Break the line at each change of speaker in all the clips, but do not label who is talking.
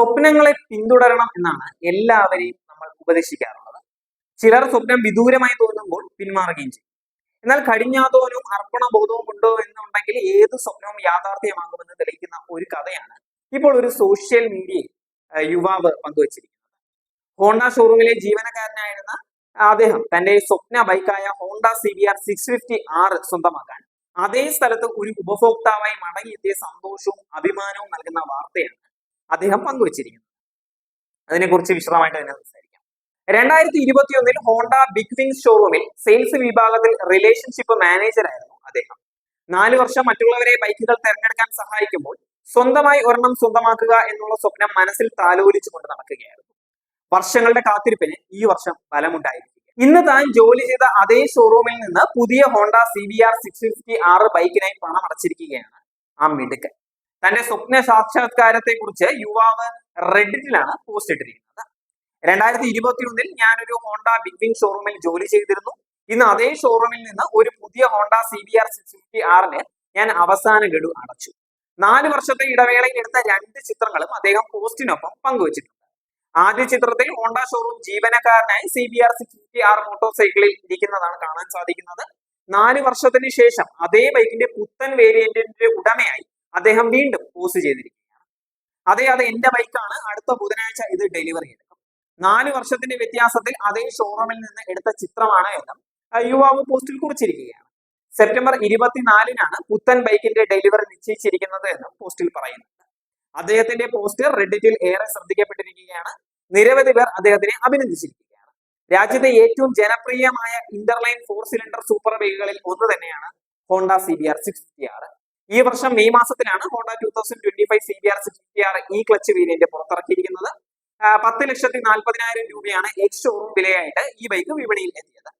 സ്വപ്നങ്ങളെ പിന്തുടരണം എന്നാണ് എല്ലാവരെയും നമ്മൾ ഉപദേശിക്കാറുള്ളത്. ചിലർ സ്വപ്നം വിദൂരമായി തോന്നുമ്പോൾ പിന്മാറുകയും ചെയ്യും. എന്നാൽ കടിഞ്ഞാതോനും അർപ്പണബോധവും ഉണ്ടോ എന്നുണ്ടെങ്കിൽ ഏത് സ്വപ്നവും യാഥാർത്ഥ്യമാകുമെന്ന് തെളിയിക്കുന്ന ഒരു കഥയാണ് ഇപ്പോൾ ഒരു സോഷ്യൽ മീഡിയയിൽ യുവാവ് പങ്കുവച്ചിരിക്കുന്നത്. ഹോണ്ട ഷോറൂമിലെ ജീവനക്കാരനായിരുന്ന അദ്ദേഹം തന്റെ സ്വപ്ന ബൈക്കായ Honda C B R six fifty R സ്വന്തമാക്കാൻ അതേ സ്ഥലത്ത് ഒരു ഉപഭോക്താവായി മടങ്ങിയെത്തിയ സന്തോഷവും അഭിമാനവും നൽകുന്ന വാർത്തയാണ് അദ്ദേഹം പങ്കുവച്ചിരിക്കുന്നത് അതിനെക്കുറിച്ച് വിശദമായിട്ട് തന്നെ സംസാരിക്കാം. രണ്ടായിരത്തി ഇരുപത്തി ഒന്നിൽ ഹോണ്ട ബിഗ് വിങ് ഷോറൂമിൽ സെയിൽസ് വിഭാഗത്തിൽ റിലേഷൻഷിപ്പ് മാനേജർ ആയിരുന്നു അദ്ദേഹം. നാല് വർഷം മറ്റുള്ളവരെ ബൈക്കുകൾ തിരഞ്ഞെടുക്കാൻ സഹായിക്കുമ്പോൾ സ്വന്തമായി ഒരെണ്ണം സ്വന്തമാക്കുക എന്നുള്ള സ്വപ്നം മനസ്സിൽ താലോലിച്ചുകൊണ്ട് നടക്കുകയായിരുന്നു. വർഷങ്ങളുടെ കാത്തിരിപ്പിന് ഈ വർഷം ഫലമുണ്ടായിരിക്കും ഇന്ന് താൻ ജോലി ചെയ്ത അതേ ഷോറൂമിൽ നിന്ന് പുതിയ Honda C B R six fifty R ബൈക്കിനായി പണം അടച്ചിരിക്കുകയാണ് ആ മിടുക്കൻ. തന്റെ സ്വപ്ന സാക്ഷാത്കാരത്തെ കുറിച്ച് യുവാവ് റെഡിറ്റിലാണ് പോസ്റ്റ് ഇട്ടിരിക്കുന്നത്. രണ്ടായിരത്തി ഇരുപത്തി ഒന്നിൽ ഞാനൊരു ഹോണ്ട ബിഗ് ഷോറൂമിൽ ജോലി ചെയ്തിരുന്നു. ഇന്ന് അതേ ഷോറൂമിൽ നിന്ന് ഒരു പുതിയ Honda C B R six fifty ആറിന് ഞാൻ അവസാന ഗഡു അടച്ചു. നാല് വർഷത്തെ ഇടവേളയിൽ എടുത്ത രണ്ട് ചിത്രങ്ങളും അദ്ദേഹം പോസ്റ്റിനൊപ്പം പങ്കുവച്ചിട്ടുണ്ട്. ആദ്യ ചിത്രത്തിൽ Honda showroom ജീവനക്കാരനായി C B R six fifty R motor സൈക്കിളിൽ ഇരിക്കുന്നതാണ് കാണാൻ സാധിക്കുന്നത്. നാല് വർഷത്തിന് ശേഷം അതേ ബൈക്കിന്റെ പുത്തൻ വേരിയന്റിന്റെ ഉടമയായി അദ്ദേഹം വീണ്ടും പോസ്റ്റ് ചെയ്തിരിക്കുകയാണ്. അതെ അത് എന്റെ ബൈക്കാണ് അടുത്ത ബുധനാഴ്ച ഇത് ഡെലിവറി എടുക്കും നാല് വർഷത്തിന്റെ വ്യത്യാസത്തിൽ അതേ ഷോറൂമിൽ നിന്ന് എടുത്ത ചിത്രമാണ് എന്നും യുവാവ് പോസ്റ്റിൽ കുറിച്ചിരിക്കുകയാണ്. സെപ്റ്റംബർ ഇരുപത്തിനാലിനാണ് പുത്തൻ ബൈക്കിന്റെ ഡെലിവറി നിശ്ചയിച്ചിരിക്കുന്നത് എന്നും പോസ്റ്റിൽ പറയുന്നുണ്ട്. അദ്ദേഹത്തിന്റെ പോസ്റ്റ് റെഡിറ്റിൽ ഏറെ ശ്രദ്ധിക്കപ്പെട്ടിരിക്കുകയാണ്. നിരവധി പേർ അദ്ദേഹത്തിനെ അഭിനന്ദിച്ചിരിക്കുകയാണ്. രാജ്യത്തെ ഏറ്റവും ജനപ്രിയമായ ഇന്റർലൈൻ ഫോർ സിലിണ്ടർ സൂപ്പർ ബൈക്കുകളിൽ ഒന്ന് തന്നെയാണ് Honda C B R six R ഈ വർഷം മെയ് മാസത്തിലാണ് Honda two thousand twenty five C B R six B R E clutch variant പുറത്തിറക്കിയിരിക്കുന്നത് പത്ത് ലക്ഷത്തി നാൽപ്പതിനായിരം രൂപയാണ് എക്സ് ഷോറൂം വിലയായിട്ട് ഈ ബൈക്ക് വിപണിയിൽ എത്തിയത്.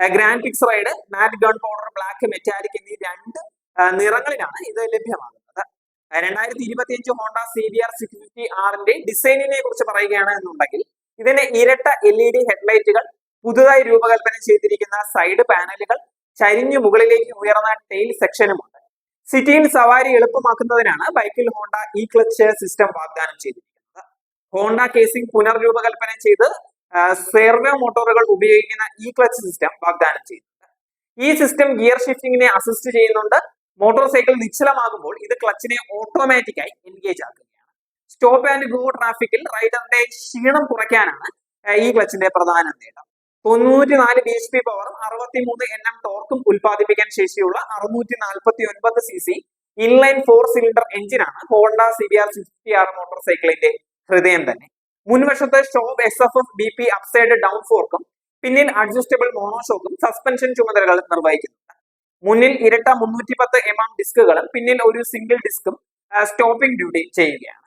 Grand Prix Red matte gun powder black metallic എന്നീ രണ്ട് നിറങ്ങളിലാണ് ഇത് ലഭ്യമാകുന്നത്. രണ്ടായിരത്തി ഇരുപത്തി അഞ്ച് Honda C B R six fifty ആറിന്റെ ഡിസൈനിനെ കുറിച്ച് പറയുകയാണ് എന്നുണ്ടെങ്കിൽ ഇതിന് ഇരട്ട എൽ ഇ ഡി ഹെഡ്ലൈറ്റുകൾ പുതുതായി രൂപകൽപ്പന ചെയ്തിരിക്കുന്ന സൈഡ് പാനലുകൾ ചരിഞ്ഞു മുകളിലേക്ക് ഉയർന്ന ടെയിൽ സെക്ഷനുമുണ്ട്. സിറ്റിയിൽ സവാരി എളുപ്പമാക്കുന്നതിനാണ് ബൈക്കിൽ ഹോണ്ട ഇ ക്ലച്ച് സിസ്റ്റം വാഗ്ദാനം ചെയ്തിരിക്കുന്നത്. ഹോണ്ട കേസിംഗ് പുനർരൂപകൽപ്പന ചെയ്ത് സെർവോ മോട്ടോറുകൾ ഉപയോഗിക്കുന്ന ഇ ക്ലച്ച് സിസ്റ്റം വാഗ്ദാനം ചെയ്തിട്ടുണ്ട്. ഈ സിസ്റ്റം ഗിയർ ഷിഫ്റ്റിംഗിനെ അസിസ്റ്റ് ചെയ്യുന്നുണ്ട്. മോട്ടോർ സൈക്കിൾ നിശ്ചലമാകുമ്പോൾ ഇത് ക്ലച്ചിനെ ഓട്ടോമാറ്റിക്കായി എൻഗേജ് ആക്കുകയാണ്. സ്റ്റോപ്പ് ആൻഡ് ഗോ ട്രാഫിക്കിൽ റൈഡറിന്റെ ക്ഷീണം കുറയ്ക്കാനാണ് ഈ ക്ലച്ചിന്റെ പ്രധാന നേട്ടം. തൊണ്ണൂറ്റി നാല് ബി എച്ച് പി പവറും അറുപത്തി മൂന്ന് എൻ എം ടോർക്കും ഉൽപ്പാദിപ്പിക്കാൻ ശേഷിയുള്ള അറുന്നൂറ്റി നാൽപ്പത്തി ഒൻപത് C C inline four cylinder എഞ്ചിനാണ് Honda C B R sixty R motor സൈക്കിളിന്റെ ഹൃദയം തന്നെ. മുൻവശത്തെ shop S F F B P upside down ഫോർക്കും പിന്നിൽ അഡ്ജസ്റ്റബിൾ മോണോഷോക്കും സസ്പെൻഷൻ ചുമതലകൾ നിർവഹിക്കുന്നുണ്ട്. മുന്നിൽ ഇരട്ട മുന്നൂറ്റി പത്ത് എം എം ഡിസ്കുകളും പിന്നിൽ ഒരു സിംഗിൾ ഡിസ്കും സ്റ്റോപ്പിംഗ് ഡ്യൂട്ടി ചെയ്യുകയാണ്.